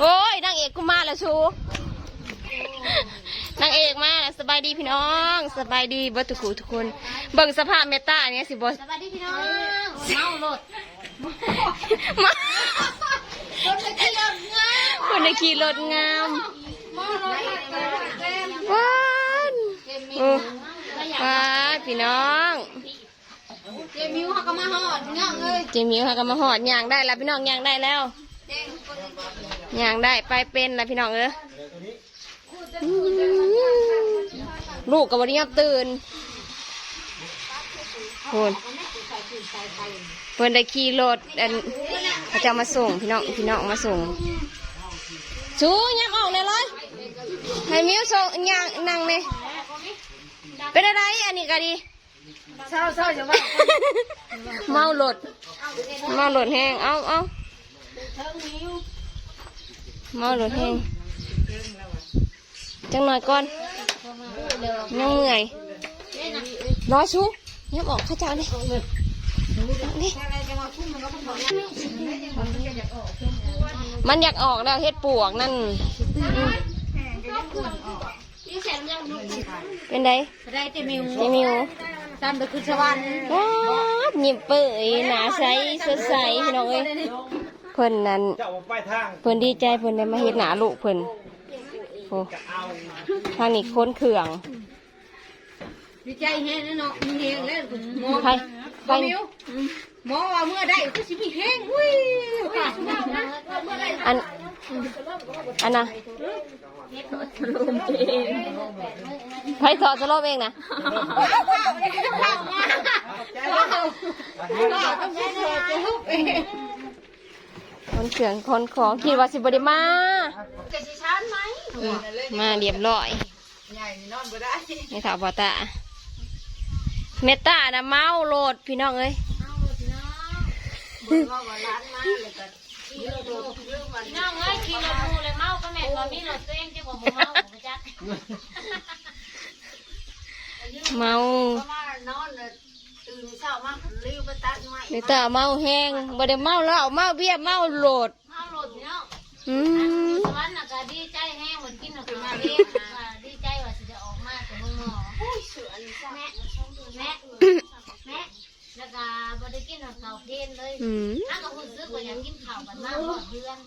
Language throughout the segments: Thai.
โอ้ยนางเอกกูมาแล้วชูนางเอกมาแล้วสบายดีพี่น้องสบายดีเบิดทุกคู่ทุกคนเบิ่งสภาพเมตตาเนี่ยสิบอสวัสดีพี่น้องเมาโหลดมาคนไปขี่รถงาคนในขี่รถงามเมาโหลดเต็มหวานโอ้หวานพี่น้องเจมิวเขาก็มาหอดเงาะเลยเจมิวค่ะก็มาหอดย่างได้แล้วพี่น้องย่างได้แล้ว ย่างได้ไปเป็นแล้วพี่น้องเออลูกกับวันนี้ตื่นโคนเพิ่นได้ขี่รถอันเขาจะเอามาส่งพี่น้องพี่น้องมาส่งชูย่างออกเลยเลยให้มิวส่งย่างนั่งเลยเป็นอะไรอันนี้ก็ดีเศร้าเศร้าจะว่าเมาหลดเมาหลดแห้งเอาเอา เมาหลดแห้งจังหน่อยก่อนยังเมื่อยรอชูยับออกข้าเจ้าเลยนี่มันอยากออกแล้วเฮ็ดปวกนั่นอืมเป็นไดได้เจมิวเจมิวตามไปคือสวรรค์ว้าวยิ้มเปื่อยหนาใสสดใสพี่น้องเอ้ย เพิ่นนั้นเจ้าไปทางเพิ่นดีใจเพิ่นได้มาเฮ็ดหนาลูกเพิ่นโอ้ทางนี้ค้นเครื่องดีใจแฮงเนาะมีแฮงแล้วหมอไปไปมิวหมอว่าเมื่อได้ก็สิมีแฮงอุ้ยอันอันน่ะไปถอดสโลปเองนะข้าวมาข้าวต้องใช้เธอจะลุกเอง คนเครื่องคนของคิดว่าสิบ่ได้มาจะสิชันไหมมาเรียบร้อยใหญ่นอนบ่ได้ไม่ถามบ่ตาเมตตาน่ะเมาโลดพี่น้องเอ้ยน้องเอ้ยกินรถมูเลยเมาก็แม่ตอนนี้รถตัวเองจะบอกเมาบ่จักเมา ก็มานอนเลยตื่นเช้ามารีบไปตัดไม้เมตตาเมาแห้งบ่ได้เมาเหล้าเมาเบียร์เมาโลดเมาหลุดเนาะอืมสวรรค์น่ะก็ดีใจแห้งเหมือนกินกับมาเรียกว่าดีใจว่าสิจะออกมาจากเมืองนอกโอ้ยเสือนี่แม่แม่แม่แล้วก็บ่ได้กินข้าวเพลนเลยอืมถ้าก็รู้สึกว่าอยากกินข้าวกันมากกว่าเดือน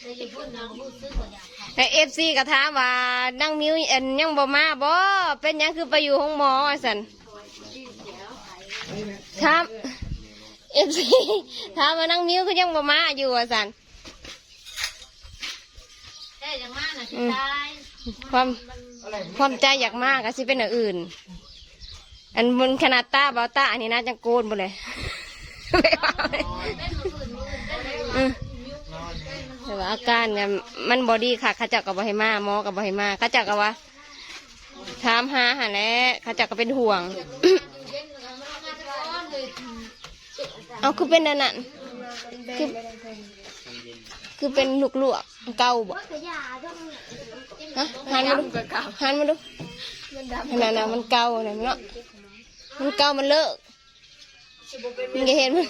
แต่อย่าพูดนะรู้สึกว่าอยากข้าว ไอเอฟซีก็ถามว่านั่งมิวเอ็นยังบ่มาบ่เป็นหยังคือไปอยู่ห้องหมอว่าสัน ถามเอฟซีถามว่านั่งมิวคือยังบ่มาอยู่ว่าสันแต่อย่างมากน่ะสิตายความความใจอยากมากก็สิเป็นอย่างอื่น อันบนขนาดตาเบาตาอันนี้น่าจะโกนหมดเลยไม่เอาเลยเป็นมืออื่นมืออื่นเป็นเลยอืมแต่ว่าอาการเนี่ยมันบอดี้ค่ะเข้าเจ้ากับบให้มาหมอกับบให้มาเข้าเจ้ากับว่าถามหาหาแหล้วเข้าเจ้าก็เป็นห่วง เอาคือเป็นอันนั้นคือคือเป็นลูกลวกเก่าบ่ฮะหันมาดูหันมาดูขนาดนั้นมันเก่าเนี่ยเนาะมันเก่ามันเลิกมันก็เห็นมัน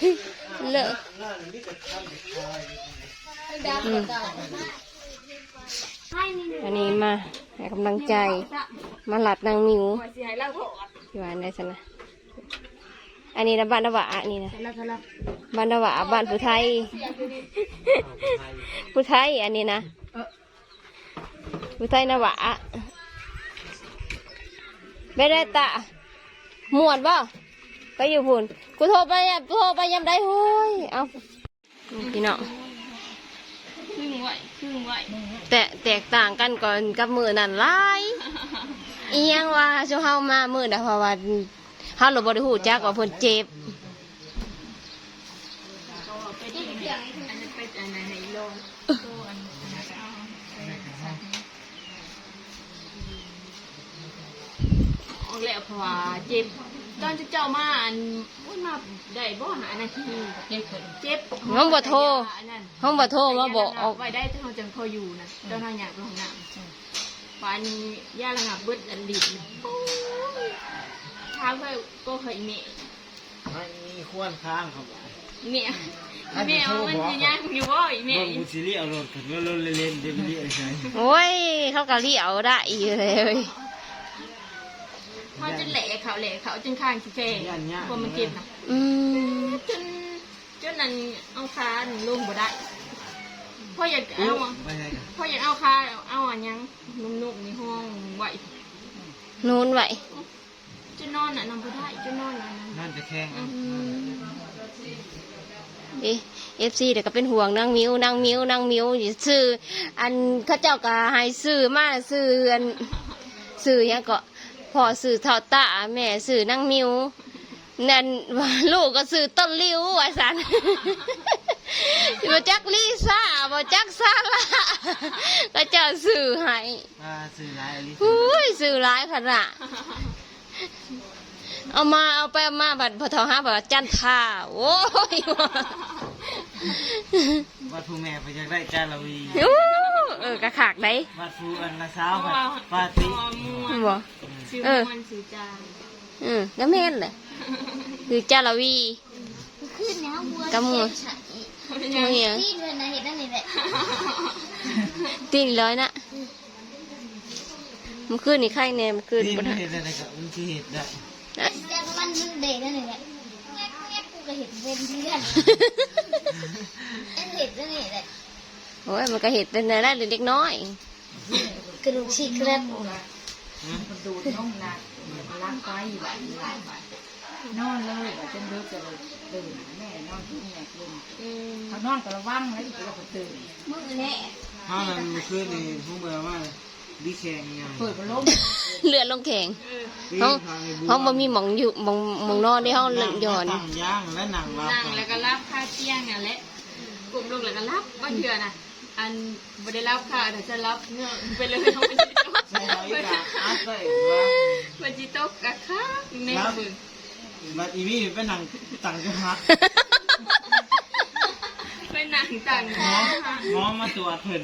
มันเลิกอืมอันนี้มาให้กำลังใจ มาหลัดนางมิวที่ว่าได้สนะ อันนี้นะบ้านนวะอันนี้นะบ้านนวะบ้านผู้ไทยผู้ไทยอันนี้นะผู้ไทยนวะไม่ได้ตะหมวนบ่ไปอยู่พุ่นกูโทรไปยามโทรไปยามได้โฮ้ยเอาพี่น้องแต่แตกต่างกันก่อนกับมือนั่นหลายอีหยังว่าช่วงเฮามามือนะเพราะว่า เฮาหลบบริหูจักว่าเพิ่นเจ็บออกแล้วเพราะว่าเจ็บตอนจะเจ้ามาอันอุ้ยมาได้บ่หานาทีเจ็บเจ็บน้องบ่โทรอันนั้นห้องบ่โทรมาบอกออกไว้ได้ถ้าเราจังพออยู่นะตอนเราอยากลงน้ำปานนี้ย่าระงับเบิดอันดิ บถามไปก็เคยเมะไม่มีควรค้างครับเมะแม่ว่ามันสิยังอยู่บ่อีแม่เบิ่งบุซีรีส์เอารถกับรถรถเล่นเดี๋ยวไปเรียกใช่โอ้ยเขากะเลี้ยวได้อยู่เลยเขาจะแหละเขาแหละเขาจนข้างสิแค่พอมันเจ็บนะจนจนนั้นเอาคาหนึ่งลงบ่ได้พ่ออยากเอาพ่ออยากเอาคาเอาอันยังนุ่มๆในห้องไหวนูนไหว จะนอนอะนอนบ่ได้จะนอนอะนั่นนั่นจะแข่งเอฟซีเดี๋ยวก็เป็นห่วงนางมิวนางมิวนางมิวอยู่ซื้ออันเข้าเจ้าก็ให้ซื้อมาซื้ออันซื้อหยังก็พ่อซื้อเท่าตาแม่ซื้อนางมิวนั่นลูกก็ซื้อต้นลิ้วไอ้สันบ่จักลิซ่าบ่จักซาลาก็เจ้าซื้อให้มาสื่อหลายอลิสอุ้ยซื้อหลายขนาด เอามาเอาไปเอามาบัดพอทอห้าบัดจันทาโอ้ยวัดภูแม่ไปจากได้จาลาวีอู้เออกระขากได้วัดภูอันละสาวเพราะวัว่าดปาติพอม่วนบ่ซื้อเออมันซื้อจานอืมก็แม่นเลยคือจาลาวีขึ้นแล้วบัวกำมือเป็นโอ้ยังยที่เดือนนะเห็นนั่นนี่แหละตีนร้อยนะมันขึ้นนี่ไข่แน่มันขึ้นที่บ่ไม่ได้เห็นอะไรกับ มันที่เห็นได้นะแต่มันมันเด็กนั่นนี่แหละแง่แง่กูก็เห็นเป็นเพื่อนไอ้เห็ดนั่นนี่แหละโอ้ยมันก็เห็ดเป็นได้เด็กน้อย กระดูกชีกครับดูดน้องหนักล้างไฟอยู่แบบนี้นอนเลยว่าจนเลิกจะเลยตื่นแม่นอนที่แม่กลุ่มอืมเขานอนก็ระวังแล้วอีกแล้วก็ตื่นมึงแน่ห้ามันมันขึ้นในห้องเบลว่า ดิแข่งไงเปิดพัดลมเลือดลงแข็งปีห้องทางในบัวห้องบ่มีหมองอยู่หมองหมองนอนในห้องเลือดหย่อนตั้งย่างและหนังรับนั่งแล้วก็รับค่าเที่ยงอะแหละกลุ่มลูกแล้วก็รับบ่เถื่อน่ะอันบ่ได้รับค่ะแต่จะรับเงื่อไปเลยเอาไปจิตกใช่ไหมกะอาร์ตไปว่าไปจิตกกะค่ะแม่เบิ่งบัดอีวี่เป็นหนังต่างจังหวัดไปนั่งต่างหมอหมอมาตรวจเพิ่น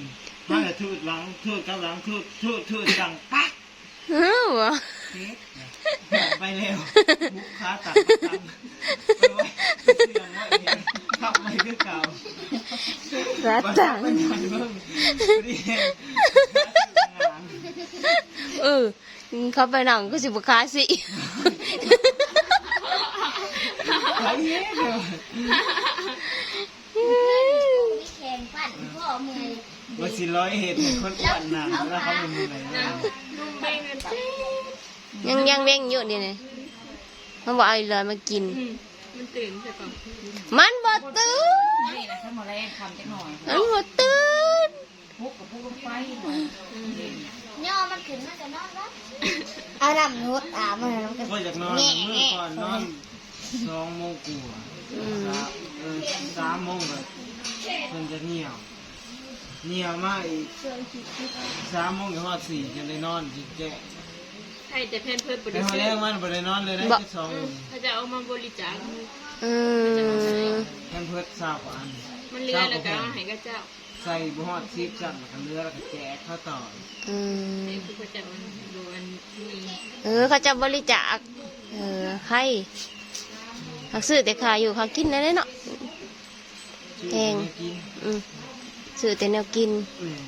ถ้าจะทูดหลังทูดกับหลังทูดทูดทูดดังปักเออวะเฮ็ดไปเร็วบุกขาตัดตังไปไว้เสียงไว้เห็นขับไปคือเก่ารัดจังไปนอนเบิ่งดีเห็นงานเออเขาไปหนังก็สิบค้าสิไปเฮ็ดเด้อ มีแข่งปั่นพ่อเมื่อย ว่าสิ ร้อยเห็ดให้คนอ้วนหนังแล้วเขาเป็นยังไงนะนุ่มเบ่งกันเจ๊ยังยังเว้งอยู่เดี๋ยวนี้มันบอกเอาอีเลยมากินอืมมันตื่นซะก่อนมันบ่ตื่นนี่นะถ้ามาแรงคำจักหน่อยมันบ่ตื่นพุกกับพุกลงไฟย่อมันขึ้นมันจะนอนรับเอาดำนุดอ่ามันมันก็ก็อยากนอนมื้อก่อนนอนสองโมงกว่าสามเออสามโมงแบบเพิ่นจะเหนียว เหนียวมากอีกสามโมงถึงว่าสี่จะได้นอนจิแจ้ใช่แต่เพื่อนเพื่อนบแต่ริพอสุทแรกธิ์มันบ่ได้นอนเลยได้บ่แค่สองโมงเขาจะเอามาบริจาคอืมแค่เพิ่นทราบว่าอันมันเลือแล้วก็เอาให้กับเจ้าใส่บุหอดซิปจัดแล้วก็เลือแล้วก็แจกเข้าต่ออืมนี่คือเขาจะมันดูอันนี้เออเขาจะบริจาคเออให้เขาซื้อแต่ขายอยู่เขากินได้เนาะ ชื่อแพงไม่กินอืม ซื้อแต่แนวกินอืม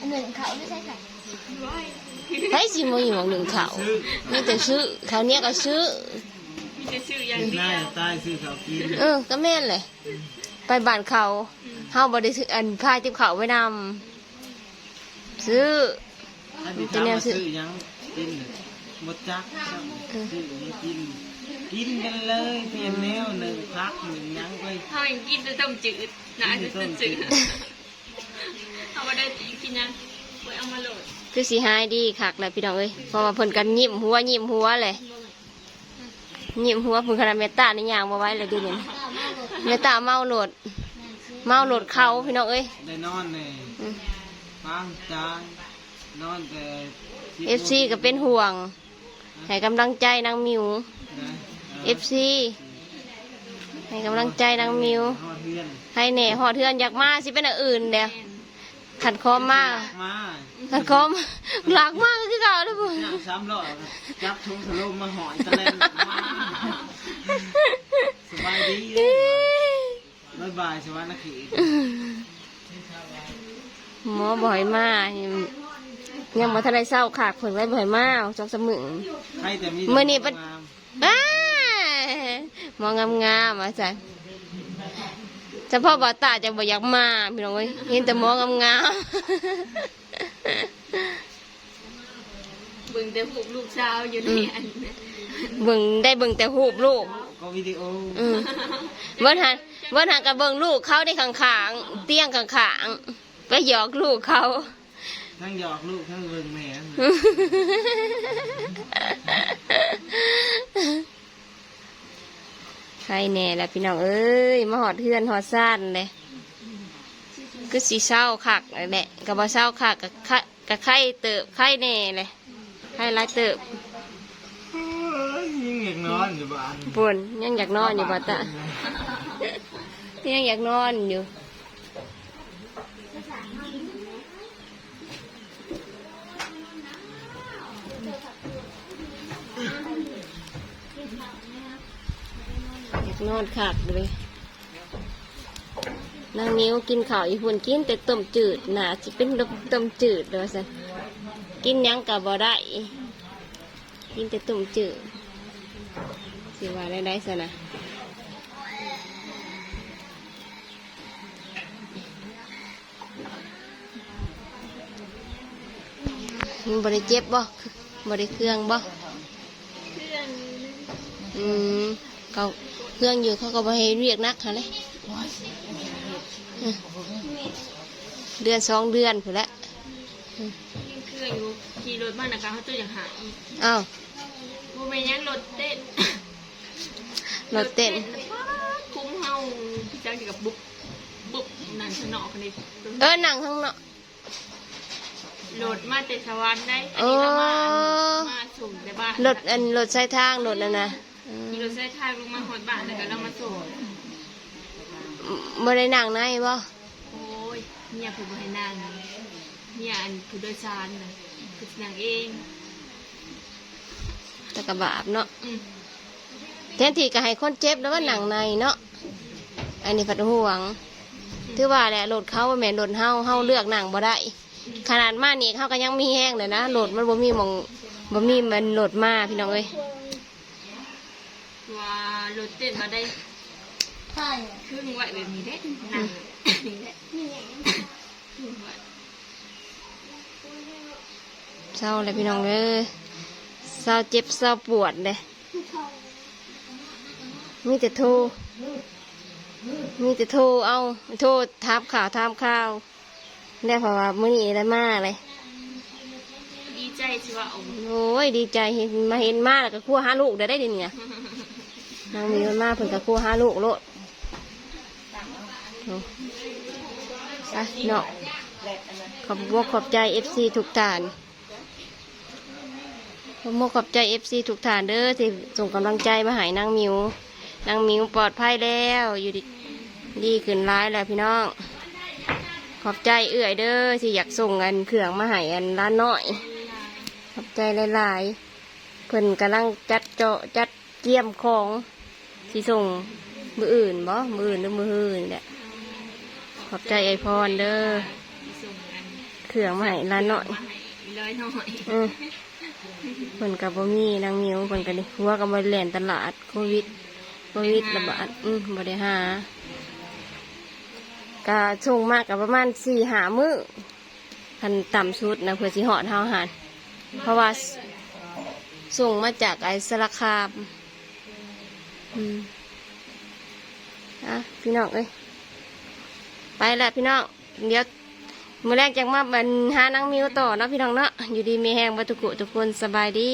อันหนึ่งเขาไม่ใช่ค่ะไผสิมาอยู่หมองหนึ่งเขามีแต่ซื้อเขาวเนี้ยก็ซื้อมีแต่ชื่ออย่างเดีน่ายวจะตายซื้อข้าวกินเออก็แม่นเลยไปบ้านเขาเฮาบ่ได้ซื้ออันพายติบเขาไว้นำซื้ออันที่ถามว่าซื้อหยังกินน่ะหมดจักซื้อไม่กิน กินกันเลยเปลี่ยนแนวหนึ่งพักหนึ่งหยังไปเขาเองกินแต่ต้มจืดนะจะต้มจืดเอามาได้กินยังไว้เอามาโหลดคือสิหายดีคักแหละพี่น้องเอ้ยเพราะว่าเพิ่นกันยิ้มหัวยิ้มหัวเลยยิ้มหัวเพิ่นขนาดเมตตาในย่างบ่ไหว้เลยเดิเนี่ยวนี้เมตตาเมาโหลด เมาโหลดเขาพี่น้องเอ้ยได้นอนในอืมฟังจานนอนแต่ FC ก็เป็นห่วงให้กำลังใจนางมิว FC ให้กำลังใจนางมิว ฮอดเฮือนให้แหน่หอดเทือนอยากมาสิเป็นอันอื่นเดียวขัดคอมาก มาขัดคอมหลักมากคือเก่าเลยพุ่นย่างสามรอบจับทุ่งสโลมมาหอยตะเล่นมาสบายดีเลยบ๊ายบายสวัสดีหมอบ่อยมายังมาทันได้เศร้าขากเพิ่งได้บ่อยมาจอกสมึง ให้แต่มีมื้อนี้ปะงามบ้าห มองงามๆอาจารย์เฉพาะบ่าวตาจะบ่อยากมาพี่น้องเอ้ยเห็นแต่หมองงามเบิ่งแต่หูปลูกสาวอยู่ในอันนั้นๆเบิ่งได้เบิ่งแต่รูปลูกก็วิดีโออืมเบิ่งหันเบิ่งหันกับเบิ่งลูกเขาได้ข้างๆเตียงข้างๆไปหยอกลูกเขาทั้งหยอกลูกทั้งเบิ่งแม่ใครแน่ละพี่น้องเอ้ยมาหอดเทือนหอดซ่านเลยก็สีเศร้าคักเลยแหละกับบ่เศร้าคักกับไข่กับไข่เติบไข่แน่เลยไข่หลายเติบเอ้ยยิ่งอยากนอนอยู่บ้านปุ่นยังอยากนอนอยู่บ่ตายังอยากนอนอยู่ อยาก นอนคักเลยนางนิ้วกินข้าวอีหุ่นกินแต่ต้มจืดน่าจะเป็นต้มจืดเลยสิกินหยังกับบ่ได้กินแต่ต้มจืดสิว่าได้ได้สนะมันบริเจ็บบ่บริเครื่องบ่เพื่อนอืมเขา เครื่องอยู่เขาก็บ่ให้เรียกนักค่ะเลยอืมเดือนสองเดือนผู้นแหละยิ่งเครื่องอยู่ขี่รถบ้านนะคะเขาตัวอย่างหายอ้าวโมเมนยังรถเต้นรถเต้นคุ้มเฮาพี่จังกับบุ๊บบุ๊บนั่นสนอคนนี้เออนั่งข้างนอกรถมาแต่สวรรค์ได้ อันโอ้นี้เรามา มาส่งในบ้านรถอันรถใช้ทางรถนั่นนะอืมมี รถใช้ทางลงมาหอดบ้านแล้วก็เรามาส่งบ่ได้นั่งในบ่โอ้ยเนี่ยผมบ่ให้นั่งเนี่ยอันผู้โดยสารนะคือนั่งเองแต่กระบาบเนาะอืมแทนที่ก็ให้คนเจ็บแล้วก็นั่งในเนาะอันนี้ผัดห่วงถือว่าแหละรถเขาว่าแม่นรถเฮาเฮาเลือกนั่งบ่ได้ขนาดมานี่เขาก็ยังมีแห้งเลยนะรถมันบ่มีหมองบ่มีมันรถมาพี่น้องเอ้ย ว่ารถเต้นมาได้ครึ่งไหวแบบนี้ได้นั่งนี่แหละครึ่งไหวเศร้าเลยพี่น้องเอ้ยเศร้าเจ็บเศร้าปวดเลยมีแต่โทรมีแต่โทรเอาโทรทับข่าวทับข่าวได้เพราะว่ามื้อนี้ได้มาเลย ดีใจสิว่าเอาโอ้ยดีใจเห็นมาเห็นมาแล้วก็คั่วหาลูกได้ได้ดิเนี่ย นางมีมันมาเพิ่นก็คั่วหาลูกโลดอะเนาะขอบอกขอบใจเอฟซีทุกท่านขอบอกขอบใจเอฟซีทุกท่านเด้อที่ส่งกำลังใจมาหายนางมิวนางมิวปลอดภัยแล้วอยู่ดีดีขึ้นร้ายแล้วพี่น้อง ขอบใจเอื่อยเด้อที่อยากส่งเงินเครื่องมาหายอันร้านน้อย ขอบใจหลายๆเพิ่นกำลังจัดเจาะจัดเกี่ยมของ สิส่งมืออื่นบ่มืออื่นหรือมืออื่นแหละขอบใจไอพรเด้อส่งกันเครื่องมาให้ร้านน้อยมาให้ร้อยหน่อยอือเพิ่นกับบ่มีนางมิวเพิ่นก็ได้หัวกับบ่แล่นตลาดโควิดโควิดระบาดอือบ่ได้หาก็ส่งมากกับประมาณ4 5มื้อคันต่ำสุดนะเพื่อสิฮอดเฮาหันเพราะว่าส่งมาจากไอสารคาม อืมอะพี่น้องเอ้ยไปละพี่น้องเดี๋ยวมื่อแรกจังมาบันหานังมิวต่อเนาะพี่น้องเนาะอยู่ดีมีแหงมาตุกุทุกคนสบายดี